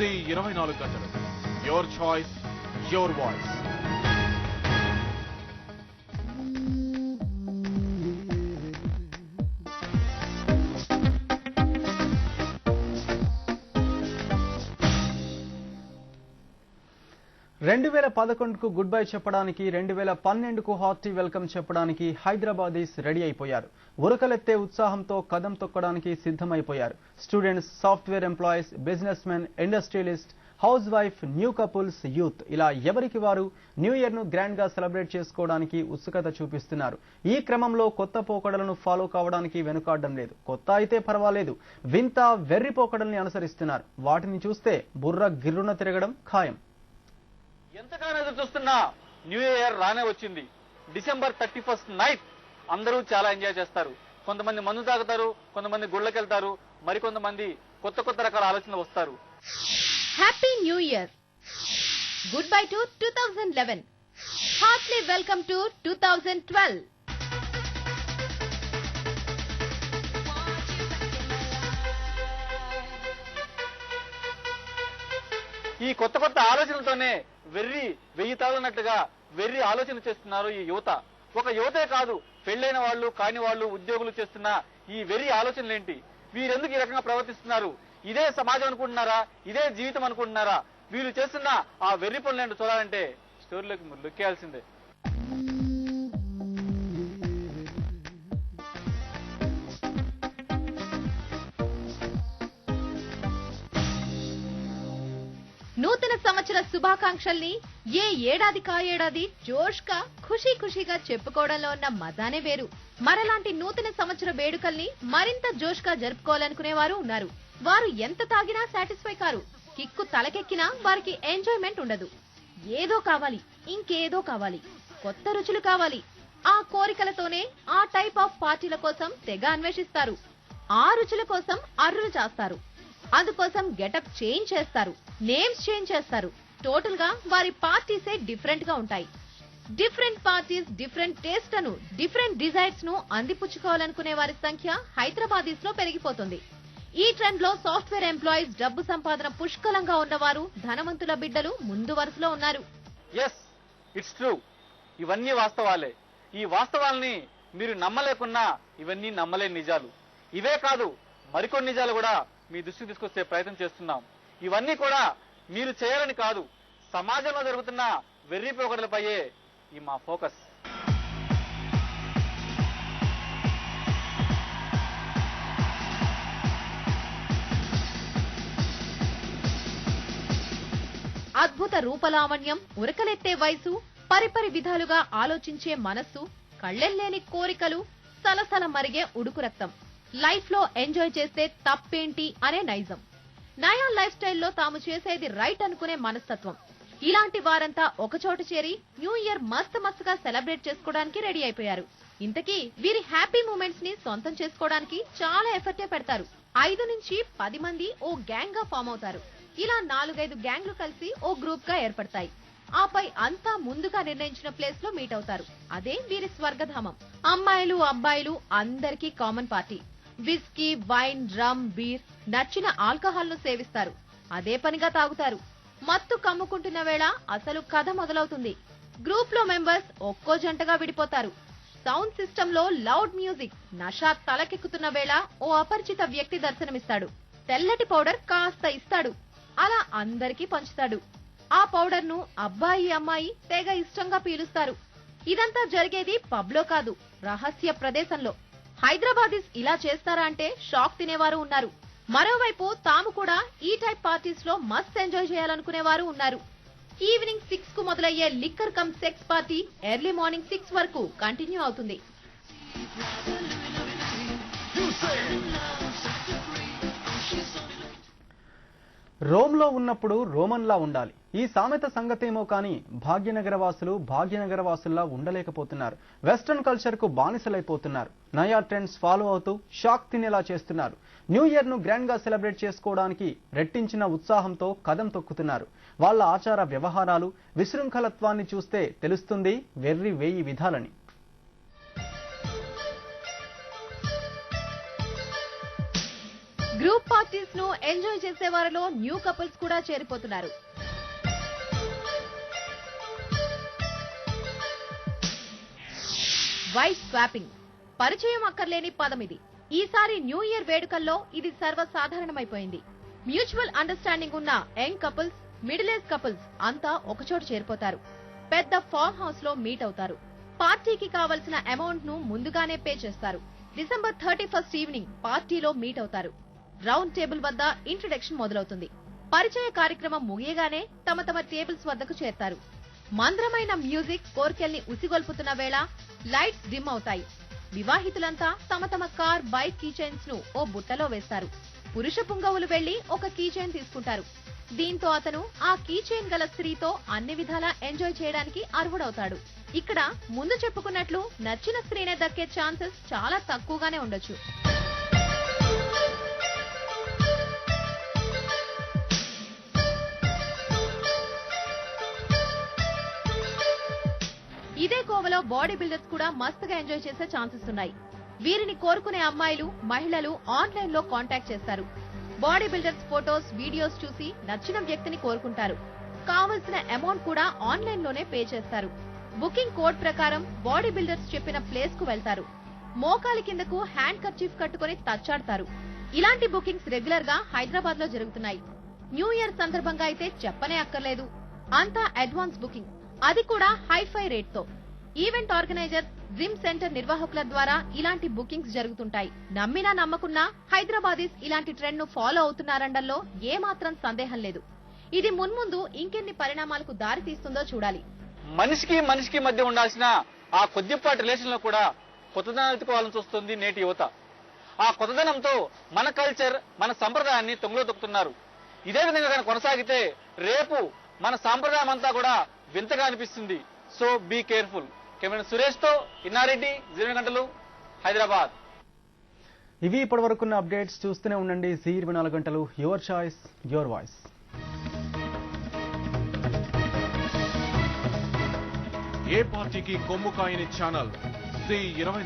G ఇరవై నాలుగు గంటలు. యువర్ చాయిస్ యువర్ వాయిస్ రెండు వేల పదకొండుకు గుడ్ బై చెప్పడానికి రెండు వేల పన్నెండుకు హార్టీ వెల్కమ్ చెప్పడానికి హైదరాబాదీస్ రెడీ అయిపోయారు. ఉరకలెత్తే ఉత్సాహంతో కదం తొక్కడానికి సిద్ధమైపోయారు. Students software employees businessmen industrialist housewife new couples youth ఇలా ఎవరికి వారు న్యూ ఇయర్ను గ్రాండ్గా సెలబ్రేట్ చేసుకోవడానికి ఉత్సుకత చూపిస్తున్నారు. ఈ క్రమంలో కొత్త పోకడలను ఫాలో కావడానికి వెనుకాడడం లేదు. కొత్త అయితే పర్వాలేదు. వింత వెర్రి పోకడల్ని అనుసరిస్తున్నారు. వాటిని చూస్తే బుర్ర గిర్రున తిరగడం ఖాయం. ఎంతగానో ఎదురు చూస్తున్నా న్యూ ఇయర్ రానే వచ్చింది. డిసెంబర్ థర్టీ ఫస్ట్ నైట్ అందరూ చాలా ఎంజాయ్ చేస్తారు. కొంతమంది మందు తాగుతారు కొంతమంది గుళ్ళకి వెళ్తారు మరికొంతమంది కొత్త కొత్త రకాల ఆలోచనలు వస్తారు. Happy new year goodbye to two thousand eleven heartily welcome to two thousand twelve ఈ కొత్త కొత్త ఆలోచనలతోనే వెర్రి వెయ్యి తాగున్నట్టుగా వెర్రి ఆలోచన చేస్తున్నారు ఈ యువత. ఒక యువతే కాదు పెళ్ళైన వాళ్ళు కాని వాళ్ళు ఉద్యోగులు చేస్తున్న ఈ వెర్రి ఆలోచనలేంటి వీరెందుకు ఈ రకంగా ప్రవర్తిస్తున్నారు? ఇదే సమాజం అనుకుంటున్నారా? ఇదే జీవితం అనుకుంటున్నారా? వీళ్ళు చేస్తున్న ఆ వెర్రి పనులు చూడాలంటే స్టోరీలోకి మీరు లొక్కేయాల్సిందే. నూతన సంవత్సర శుభాకాంక్షల్ని ఏ ఏడాది కా ఏడాది జోష్గా ఖుషీ ఖుషీగా చెప్పుకోవడంలో ఉన్న మజానే వేరు. మరలాంటి నూతన సంవత్సర వేడుకల్ని మరింత జోష్గా జరుపుకోవాలనుకునే వారు ఉన్నారు. వారు ఎంత తాగినా సాటిస్ఫై కారు. కిక్కు తలకెక్కినా వారికి ఎంజాయ్మెంట్ ఉండదు. ఏదో కావాలి ఇంకేదో కావాలి. కొత్త రుచులు కావాలి. ఆ కోరికలతోనే ఆ టైప్ ఆఫ్ పార్టీల కోసం తెగ అన్వేషిస్తారు. ఆ రుచుల కోసం అర్రులు చేస్తారు. అందుకోసం గెటప్ చేంజ్ చేస్తారు. నేమ్స్ చేంజ్ చేస్తారు. టోటల్గా వారి పార్టీసే డిఫరెంట్గా ఉంటాయి. డిఫరెంట్ పార్టీస్ డిఫరెంట్ టేస్ట్ను డిఫరెంట్ డిజైర్స్ను అందిపుచ్చుకోవాలనుకునే వారి సంఖ్య హైదరాబాదీస్లో పెరిగిపోతుంది. ఈ ట్రెండ్లో సాఫ్ట్వేర్ ఎంప్లాయీస్ డబ్బు సంపాదన పుష్కలంగా ఉన్నవారు ధనవంతుల బిడ్డలు ముందు వరుసలో ఉన్నారు. ఎస్ ఇట్స్ ట్రూ ఇవన్నీ వాస్తవాలే. ఈ వాస్తవాల్ని మీరు నమ్మలేకున్నా ఇవన్నీ నమ్మలేని నిజాలు. ఇవే కాదు మరికొన్ని నిజాలు కూడా మీ దృష్టికి తీసుకొచ్చే ప్రయత్నం చేస్తున్నాం. ఇవన్నీ కూడా మీరు చేయాలని కాదు సమాజంలో జరుగుతున్న వెర్రి పోకడలపయ్యే ఈ మా ఫోకస్. అద్భుత రూపలావణ్యం ఉరకలెత్తే వయసు పరిపరి విధాలుగా ఆలోచించే మనస్సు కళ్ళెల్లేని కోరికలు సలసల మరిగే ఉడుకు రక్తం. లైఫ్లో ఎంజాయ్ చేస్తే తప్పేంటి అనే నైజం. నయా లైఫ్ స్టైల్లో తాము చేసేది రైట్ అనుకునే మనస్తత్వం. ఇలాంటి వారంతా ఒకచోట చేరి న్యూ ఇయర్ మస్తు మస్తుగా సెలబ్రేట్ చేసుకోవడానికి రెడీ అయిపోయారు. ఇంతకీ వీరి హ్యాపీ మూమెంట్స్ని సొంతం చేసుకోవడానికి చాలా ఎఫర్టే పెడతారు. ఐదు నుంచి పది మంది ఓ గ్యాంగ్గా ఫామ్ అవుతారు. ఇలా నాలుగైదు గ్యాంగ్లు కలిసి ఓ గ్రూప్గా ఏర్పడతాయి. ఆపై అంతా ముందుగా నిర్ణయించిన ప్లేస్లో మీట్ అవుతారు. అదే వీరి స్వర్గధామం. అమ్మాయిలు అబ్బాయిలు అందరికీ common party. Whisky wine rum beer నచ్చిన ఆల్కహాల్ను సేవిస్తారు. అదే పనిగా తాగుతారు. మత్తు కమ్ముకుంటున్న వేళ అసలు కథ మొదలవుతుంది. గ్రూప్లో మెంబర్స్ ఒక్కో జంటగా విడిపోతారు. సౌండ్ సిస్టమ్లో లౌడ్ మ్యూజిక్ నషా తలకెక్కుతున్న వేళ ఓ అపరిచిత వ్యక్తి దర్శనమిస్తాడు. తెల్లటి పౌడర్ కాస్త ఇస్తాడు. అలా అందరికీ పంచుతాడు. ఆ పౌడర్ను అబ్బాయి అమ్మాయి తెగ ఇష్టంగా పీలుస్తారు. ఇదంతా జరిగేది పబ్లో కాదు రహస్య ప్రదేశంలో. హైదరాబాదీస్ ఇలా చేస్తారా అంటే షాక్ తినేవారు ఉన్నారు. మరోవైపు తాము కూడా ఈ టైప్ పార్టీస్లో మస్త్ ఎంజాయ్ చేయాలనుకునేవారు ఉన్నారు. ఈవినింగ్ సిక్స్కు మొదలయ్యే liquor cum sex party early morning six వరకు కంటిన్యూ అవుతుంది. రోమ్లో ఉన్నప్పుడు రోమన్లా ఉండాలి. ఈ సామెత సంగతేమో కానీ భాగ్యనగర వాసులు భాగ్యనగర వాసుల్లా ఉండలేకపోతున్నారు. వెస్ట్రన్ కల్చర్కు బానిసలైపోతున్నారు. నయా ట్రెండ్స్ ఫాలో అవుతూ షాక్ తినేలా చేస్తున్నారు. న్యూ ఇయర్ను గ్రాండ్గా సెలబ్రేట్ చేసుకోవడానికి రెట్టించిన ఉత్సాహంతో కదం తొక్కుతున్నారు. వాళ్ళ ఆచార వ్యవహారాలు విశృంఖలత్వాన్ని చూస్తే తెలుస్తుంది వెర్రి వేయి విధాలని. గ్రూప్ పార్టీస్ను ఎంజాయ్ చేసే వారిలో న్యూ కపుల్స్ కూడా చేరిపోతున్నారు. వైట్ స్వాపింగ్ పరిచయం అక్కర్లేని పదం ఇది ఈసారి న్యూ ఇయర్ వేడుకల్లో ఇది సర్వసాధారణమైపోయింది. మ్యూచువల్ అండర్స్టాండింగ్ ఉన్న young couples middle age couples అంతా ఒకచోట చేరిపోతారు. పెద్ద ఫామ్ హౌస్లో మీట్ అవుతారు. పార్టీకి కావలసిన అమౌంట్ను ముందుగానే పే చేస్తారు. డిసెంబర్ థర్టీ ఫస్ట్ ఈవినింగ్ పార్టీలో మీట్ అవుతారు. రౌండ్ టేబుల్ వద్ద ఇంట్రడక్షన్ మొదలవుతుంది. పరిచయ కార్యక్రమం ముగియగానే తమ తమ టేబుల్స్ వద్దకు చేరతారు. మంద్రమైన మ్యూజిక్ కోర్కెల్ని ఉసిగొల్పుతున్న వేళ లైట్స్ డిమ్ అవుతాయి. వివాహితులంతా తమ తమ కార్ బైక్ కీచైన్స్ను ఓ బుట్టలో వేస్తారు. పురుష పుంగవులు వెళ్ళి ఒక కీచైన్ తీసుకుంటారు. దీంతో అతను ఆ కీచైన్ గల స్త్రీతో అన్ని విధాలా ఎంజాయ్ చేయడానికి అర్హుడవుతాడు. ఇక్కడ ముందు చెప్పుకున్నట్లు నచ్చిన స్త్రీనే దక్కే ఛాన్సెస్ చాలా తక్కువగానే ఉండొచ్చు. ఇదే కోవలో బాడీ బిల్డర్స్ కూడా మస్తుగా ఎంజాయ్ చేసే ఛాన్సెస్ ఉన్నాయి. వీరిని కోరుకునే అమ్మాయిలు మహిళలు ఆన్లైన్లో కాంటాక్ట్ చేస్తారు. బాడీ బిల్డర్స్ ఫోటోస్ వీడియోస్ చూసి నచ్చిన వ్యక్తిని కోరుకుంటారు. కావలసిన అమౌంట్ కూడా ఆన్లైన్లోనే పే చేస్తారు. బుకింగ్ కోడ్ ప్రకారం బాడీ బిల్డర్స్ చెప్పిన ప్లేస్కు వెళ్తారు. మోకాలి కిందకు హ్యాండ్ కర్చీఫ్ కట్టుకుని తచ్చాడతారు. ఇలాంటి బుకింగ్స్ రెగ్యులర్గా హైదరాబాద్లో జరుగుతున్నాయి. న్యూ ఇయర్ సందర్భంగా అయితే చెప్పనే అక్కర్లేదు. అంతా అడ్వాన్స్ బుకింగ్. అది కూడా హైఫై రేట్తో ఈవెంట్ ఆర్గనైజర్ జిమ్ సెంటర్ నిర్వాహకుల ద్వారా ఇలాంటి బుకింగ్స్ జరుగుతుంటాయి. నమ్మినా నమ్మకున్నా హైదరాబాదీస్ ఇలాంటి ట్రెండ్ను ఫాలో అవుతున్నారండల్లో ఏ మాత్రం సందేహం లేదు. ఇది మున్ముందు ఇంకెన్ని పరిణామాలకు దారి తీస్తుందో చూడాలి. మనిషికి మనిషికి మధ్య ఉండాల్సిన ఆ కొద్దిపాటి రిలేషన్లో కూడా కొత్తదనాలు ఎత్తుకోవాలని చూస్తుంది నేటి యువత. ఆ కొత్తదనంతో మన కల్చర్ మన సంప్రదాయాన్ని తొంగలో తొక్కుతున్నారు. ఇదే విధంగా కొనసాగితే రేపు మన సాంప్రదాయం అంతా కూడా వింతగా అనిపిస్తుంది. So be careful. కెమెరా సురేష్తో ఇన్నారెడ్డి జీరో గంటలు హైదరాబాద్. ఇవి ఇప్పటివరకున్న అప్డేట్స్ చూస్తూనే ఉండండి. జీ ఇరవై నాలుగు గంటలు యువర్ చాయిస్ యువర్ వాయిస్. ఏ పార్టీకి కొమ్ము కాయని ఛానల్? జీ ఇరవై